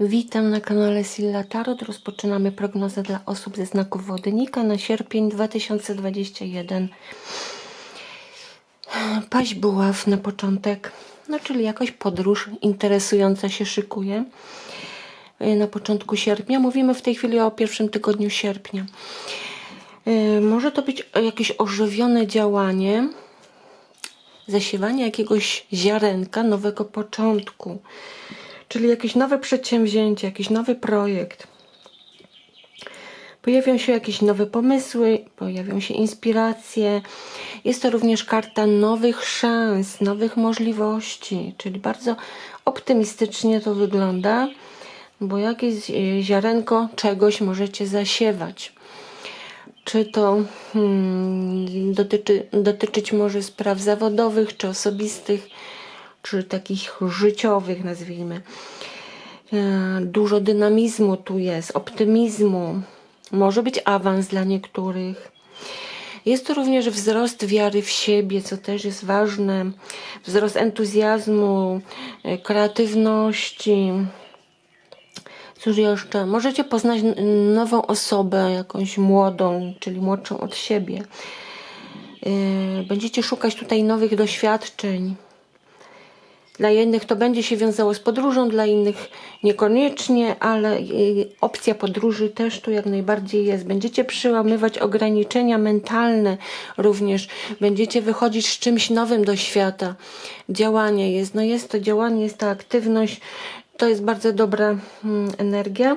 Witam na kanale Silla Tarot. Rozpoczynamy prognozę dla osób ze znaków wodnika na sierpień 2021. Paść buław na początek, no czyli jakaś podróż interesująca się szykuje y, na początku sierpnia. Mówimy w tej chwili o pierwszym tygodniu sierpnia. Y, Może to być jakieś ożywione działanie, zasiewanie jakiegoś ziarenka, nowego początku, czyli jakieś nowe przedsięwzięcie, jakiś nowy projekt. Pojawią się jakieś nowe pomysły, pojawią się inspiracje. Jest to również karta nowych szans, nowych możliwości, czyli bardzo optymistycznie to wygląda, bo jakieś ziarenko czegoś możecie zasiewać czy to hmm, dotyczy, dotyczyć może spraw zawodowych, czy osobistych, czy takich życiowych, nazwijmy. E, Dużo dynamizmu tu jest, optymizmu. Może być awans dla niektórych. Jest to również wzrost wiary w siebie, co też jest ważne, wzrost entuzjazmu, e, kreatywności. Cóż jeszcze? Możecie poznać nową osobę, jakąś młodą, czyli młodszą od siebie. Yy, Będziecie szukać tutaj nowych doświadczeń. Dla jednych to będzie się wiązało z podróżą, dla innych niekoniecznie, ale yy, opcja podróży też tu jak najbardziej jest. Będziecie przełamywać ograniczenia mentalne również. Będziecie wychodzić z czymś nowym do świata. Działanie jest, no jest to działanie, jest to aktywność. To jest bardzo dobra mm, energia,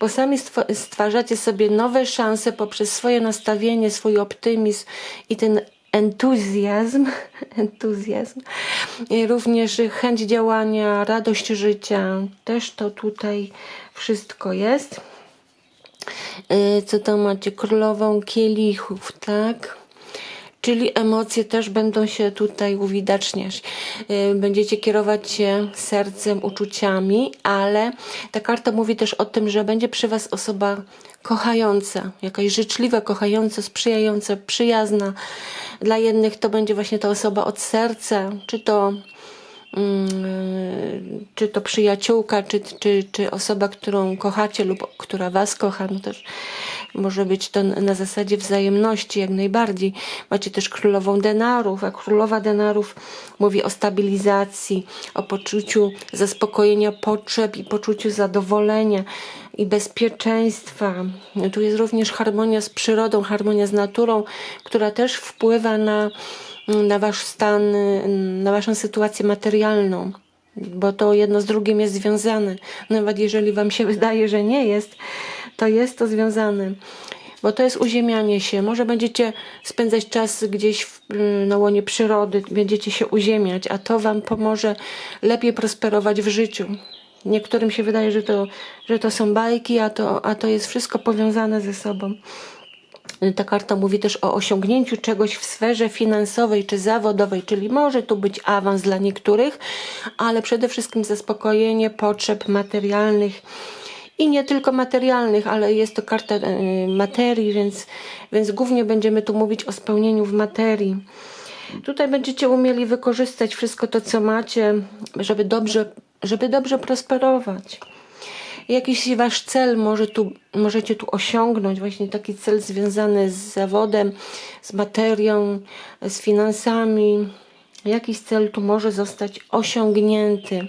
bo sami stwa- stwarzacie sobie nowe szanse poprzez swoje nastawienie, swój optymizm i ten entuzjazm, entuzjazm, również chęć działania, radość życia. Też to tutaj wszystko jest. Y, Co tam macie? Królową kielichów, tak? Czyli emocje też będą się tutaj uwidaczniać. Y, Będziecie kierować się sercem, uczuciami, ale ta karta mówi też o tym, że będzie przy Was osoba kochająca, jakaś życzliwa, kochająca, sprzyjająca, przyjazna. Dla jednych to będzie właśnie ta osoba od serca, czy to mm, czy to przyjaciółka, czy, czy, czy osoba, którą kochacie lub która was kocha, no też może być to na zasadzie wzajemności jak najbardziej. Macie też królową denarów, a królowa denarów mówi o stabilizacji, o poczuciu zaspokojenia potrzeb i poczuciu zadowolenia i bezpieczeństwa. Tu jest również harmonia z przyrodą, harmonia z naturą, która też wpływa na na wasz stan, na waszą sytuację materialną, bo to jedno z drugim jest związane. Nawet jeżeli wam się wydaje, że nie jest, to jest to związane. Bo to jest uziemianie się. Może będziecie spędzać czas gdzieś w, na łonie przyrody, będziecie się uziemiać, a to wam pomoże lepiej prosperować w życiu. Niektórym się wydaje, że to, że to są bajki, a to, a to jest wszystko powiązane ze sobą. Ta karta mówi też o osiągnięciu czegoś w sferze finansowej czy zawodowej, czyli może tu być awans dla niektórych, ale przede wszystkim zaspokojenie potrzeb materialnych i nie tylko materialnych, ale jest to karta e, materii, więc, więc głównie będziemy tu mówić o spełnieniu w materii. Tutaj będziecie umieli wykorzystać wszystko to, co macie, żeby dobrze, żeby dobrze prosperować jakiś wasz cel może tu, możecie tu osiągnąć, właśnie taki cel związany z zawodem, z materią, z finansami. Jakiś cel tu może zostać osiągnięty.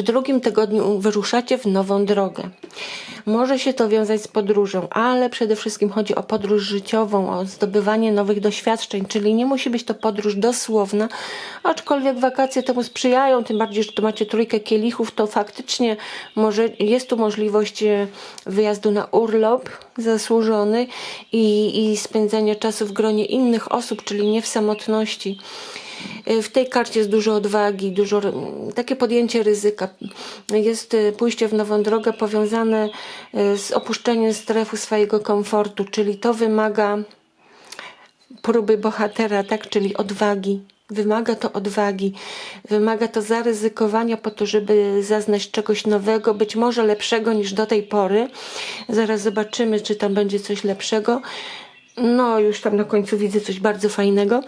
W drugim tygodniu wyruszacie w nową drogę. Może się to wiązać z podróżą, ale przede wszystkim chodzi o podróż życiową, o zdobywanie nowych doświadczeń, czyli nie musi być to podróż dosłowna, aczkolwiek wakacje temu sprzyjają, tym bardziej, że tu macie trójkę kielichów, to faktycznie może jest tu możliwość e, wyjazdu na urlop zasłużony i, i spędzania czasu w gronie innych osób, czyli nie w samotności. W tej karcie jest dużo odwagi, dużo takie podjęcie ryzyka. Jest y, pójście w nową drogę powiązane y, z opuszczeniem strefy swojego komfortu, czyli to wymaga próby bohatera, tak, czyli odwagi. Wymaga to odwagi, wymaga to zaryzykowania po to, żeby zaznać czegoś nowego, być może lepszego niż do tej pory. Zaraz zobaczymy, czy tam będzie coś lepszego. No, już tam na końcu widzę coś bardzo fajnego,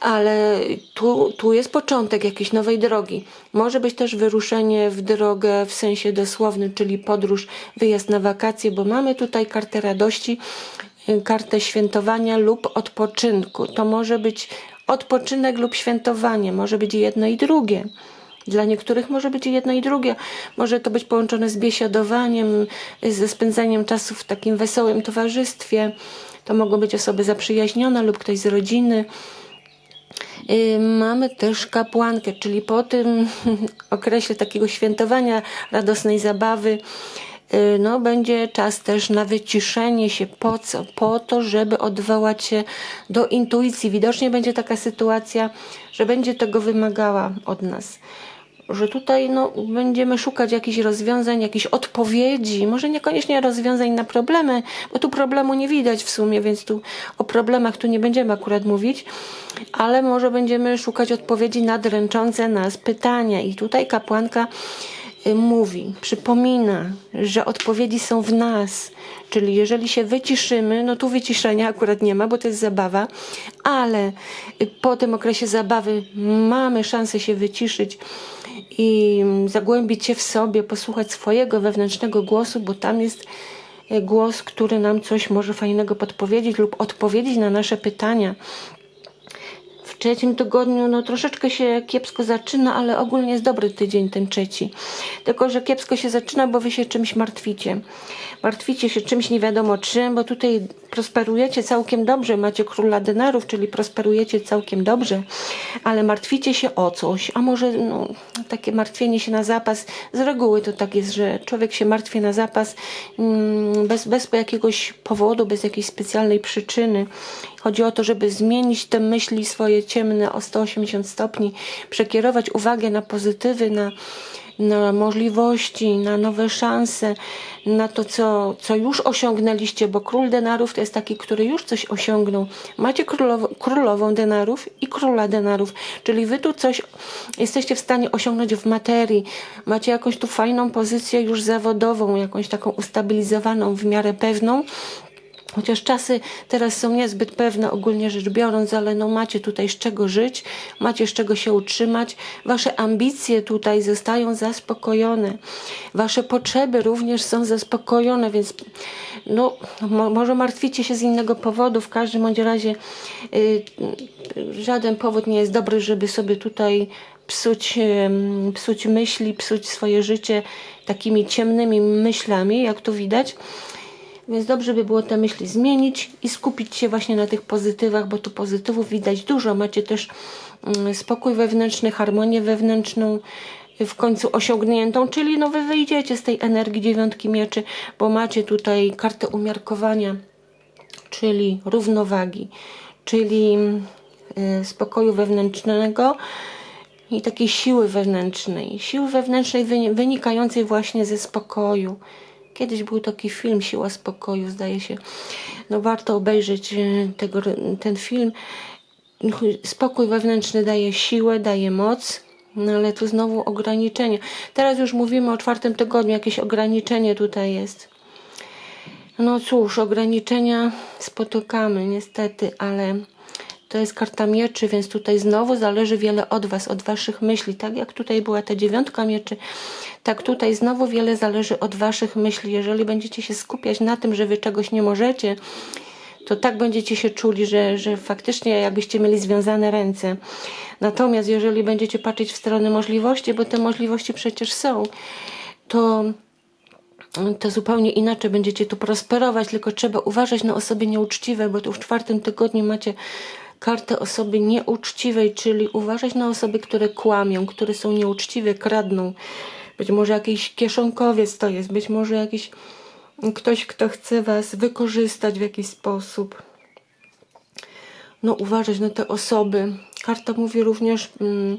ale tu, tu jest początek jakiejś nowej drogi. Może być też wyruszenie w drogę w sensie dosłownym, czyli podróż, wyjazd na wakacje, bo mamy tutaj kartę radości, y, kartę świętowania lub odpoczynku. To może być odpoczynek lub świętowanie, może być jedno i drugie. Dla niektórych może być jedno i drugie. Może to być połączone z biesiadowaniem, ze spędzaniem czasu w takim wesołym towarzystwie. To mogą być osoby zaprzyjaźnione lub ktoś z rodziny. Y, Mamy też kapłankę, czyli po tym okresie takiego świętowania, radosnej zabawy, y, no, będzie czas też na wyciszenie się. Po co? Po to, żeby odwołać się do intuicji. Widocznie będzie taka sytuacja, że będzie tego wymagała od nas. Że tutaj no, będziemy szukać jakichś rozwiązań, jakichś odpowiedzi, może niekoniecznie rozwiązań na problemy, bo tu problemu nie widać w sumie, więc tu o problemach tu nie będziemy akurat mówić, ale może będziemy szukać odpowiedzi na dręczące nas pytania. I tutaj kapłanka y, mówi, przypomina, że odpowiedzi są w nas. Czyli jeżeli się wyciszymy, no tu wyciszenia akurat nie ma, bo to jest zabawa, ale y, po tym okresie zabawy mamy szansę się wyciszyć i zagłębić się w sobie, posłuchać swojego wewnętrznego głosu, bo tam jest y, głos, który nam coś może fajnego podpowiedzieć lub odpowiedzieć na nasze pytania w trzecim tygodniu no troszeczkę się kiepsko zaczyna, ale ogólnie jest dobry tydzień ten trzeci. Tylko, że kiepsko się zaczyna, bo wy się czymś martwicie. Martwicie się czymś nie wiadomo czym, bo tutaj prosperujecie całkiem dobrze, macie króla denarów, czyli prosperujecie całkiem dobrze, ale martwicie się o coś, a może no, takie martwienie się na zapas, z reguły to tak jest, że człowiek się martwi na zapas mm, bez, bez jakiegoś powodu, bez jakiejś specjalnej przyczyny. Chodzi o to, żeby zmienić te myśli swoje ciemne o 180 stopni, przekierować uwagę na pozytywy, na, na możliwości, na nowe szanse, na to, co, co już osiągnęliście, bo król denarów to jest taki, który już coś osiągnął. Macie królowo, królową denarów i króla denarów, czyli wy tu coś jesteście w stanie osiągnąć w materii. Macie jakąś tu fajną pozycję już zawodową, jakąś taką ustabilizowaną, w miarę pewną. Chociaż czasy teraz są niezbyt pewne, ogólnie rzecz biorąc, ale no macie tutaj z czego żyć, macie z czego się utrzymać. Wasze ambicje tutaj zostają zaspokojone. Wasze potrzeby również są zaspokojone, więc no, mo może martwicie się z innego powodu. W każdym bądź razie y, żaden powód nie jest dobry, żeby sobie tutaj psuć, ym, psuć myśli, psuć swoje życie takimi ciemnymi myślami, jak tu widać. Więc dobrze by było te myśli zmienić i skupić się właśnie na tych pozytywach, bo tu pozytywów widać dużo. Macie też mm, spokój wewnętrzny, harmonię wewnętrzną w końcu osiągniętą, czyli no wy wyjdziecie z tej energii dziewiątki mieczy, bo macie tutaj kartę umiarkowania, czyli równowagi, czyli y, spokoju wewnętrznego i takiej siły wewnętrznej. Siły wewnętrznej wynikającej właśnie ze spokoju. Kiedyś był taki film Siła Spokoju, zdaje się. No warto obejrzeć e, tego, ten film. Spokój wewnętrzny daje siłę, daje moc, no ale tu znowu ograniczenie. Teraz już mówimy o czwartym tygodniu, jakieś ograniczenie tutaj jest. No cóż, ograniczenia spotykamy niestety, ale to jest karta mieczy, więc tutaj znowu zależy wiele od Was, od Waszych myśli. Tak jak tutaj była ta dziewiątka mieczy, tak tutaj znowu wiele zależy od Waszych myśli. Jeżeli będziecie się skupiać na tym, że Wy czegoś nie możecie, to tak będziecie się czuli, że, że faktycznie jakbyście mieli związane ręce. Natomiast jeżeli będziecie patrzeć w stronę możliwości, bo te możliwości przecież są, to to zupełnie inaczej będziecie tu prosperować, tylko trzeba uważać na osoby nieuczciwe, bo tu w czwartym tygodniu macie kartę osoby nieuczciwej, czyli uważać na osoby, które kłamią, które są nieuczciwe, kradną. Być może jakiś kieszonkowiec to jest, być może jakiś ktoś, kto chce was wykorzystać w jakiś sposób. No uważać na te osoby. Karta mówi również mm,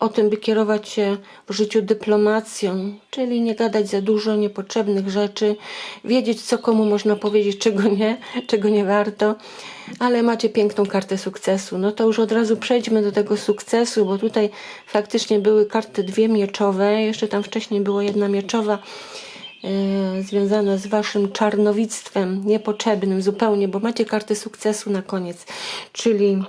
o tym, by kierować się w życiu dyplomacją, czyli nie gadać za dużo niepotrzebnych rzeczy, wiedzieć, co komu można powiedzieć, czego nie, czego nie warto, ale macie piękną kartę sukcesu. No to już od razu przejdźmy do tego sukcesu, bo tutaj faktycznie były karty dwie mieczowe, jeszcze tam wcześniej była jedna mieczowa. e, związana z waszym czarnowictwem niepotrzebnym zupełnie, bo macie kartę sukcesu na koniec, czyli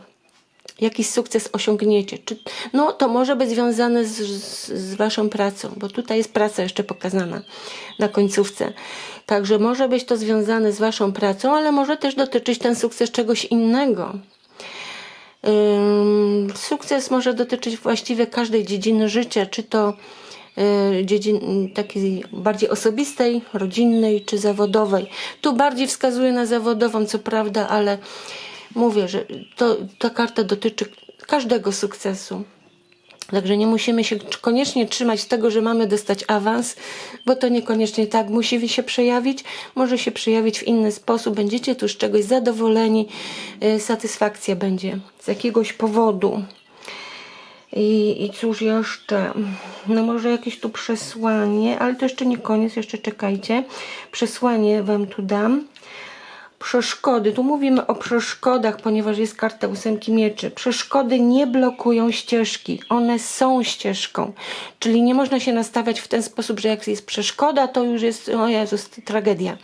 jakiś sukces osiągniecie. Czy, no to może być związane z, z, z waszą pracą, bo tutaj jest praca jeszcze pokazana na końcówce. Także może być to związane z waszą pracą, ale może też dotyczyć ten sukces czegoś innego. Ym, Sukces może dotyczyć właściwie każdej dziedziny życia, czy to y, dziedzin, takiej bardziej osobistej, rodzinnej czy zawodowej. Tu bardziej wskazuje na zawodową, co prawda, ale mówię, że to, ta karta dotyczy każdego sukcesu. Także nie musimy się koniecznie trzymać tego, że mamy dostać awans, bo to niekoniecznie tak musi się przejawić. Może się przejawić w inny sposób. Będziecie tu z czegoś zadowoleni, y, satysfakcja będzie z jakiegoś powodu. I, I cóż jeszcze? No może jakieś tu przesłanie, ale to jeszcze nie koniec, jeszcze czekajcie. Przesłanie wam tu dam. Przeszkody. Tu mówimy o przeszkodach, ponieważ jest karta ósemki mieczy. Przeszkody nie blokują ścieżki. One są ścieżką. Czyli nie można się nastawiać w ten sposób, że jak jest przeszkoda, to już jest, o Jezus, tragedia.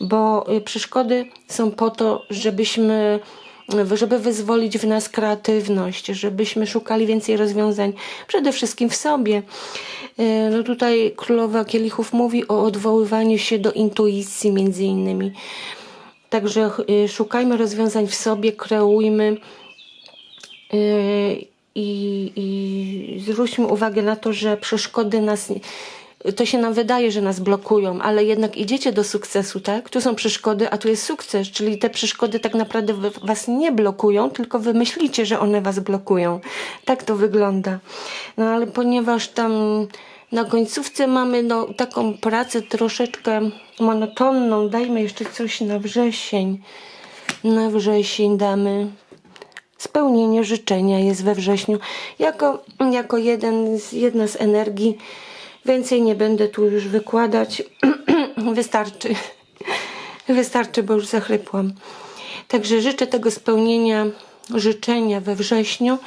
Bo y, przeszkody są po to, żebyśmy żeby wyzwolić w nas kreatywność, żebyśmy szukali więcej rozwiązań, przede wszystkim w sobie. Y, No tutaj królowa kielichów mówi o odwoływaniu się do intuicji między innymi. Także y, szukajmy rozwiązań w sobie, kreujmy y, i, i zwróćmy uwagę na to, że przeszkody nas. To się nam wydaje, że nas blokują, ale jednak idziecie do sukcesu, tak? Tu są przeszkody, a tu jest sukces, czyli te przeszkody tak naprawdę was nie blokują, tylko wy myślicie, że one was blokują. Tak to wygląda. No ale ponieważ tam na końcówce mamy no, taką pracę troszeczkę monotonną, dajmy jeszcze coś na wrzesień. Na wrzesień damy spełnienie życzenia jest we wrześniu jako, jako jeden z, jedna z energii. Więcej nie będę tu już wykładać. Wystarczy. Wystarczy, bo już zachrypłam. Także życzę tego spełnienia życzenia we wrześniu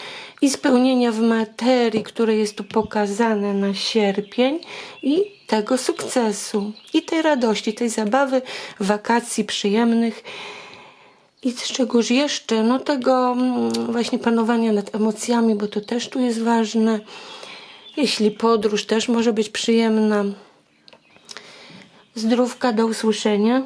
i spełnienia w materii, które jest tu pokazane na sierpień i tego sukcesu i tej radości, tej zabawy, wakacji przyjemnych. I z czegoś jeszcze, no tego mm, właśnie panowania nad emocjami, bo to też tu jest ważne. Jeśli podróż też może być przyjemna. Zdrówka, do usłyszenia.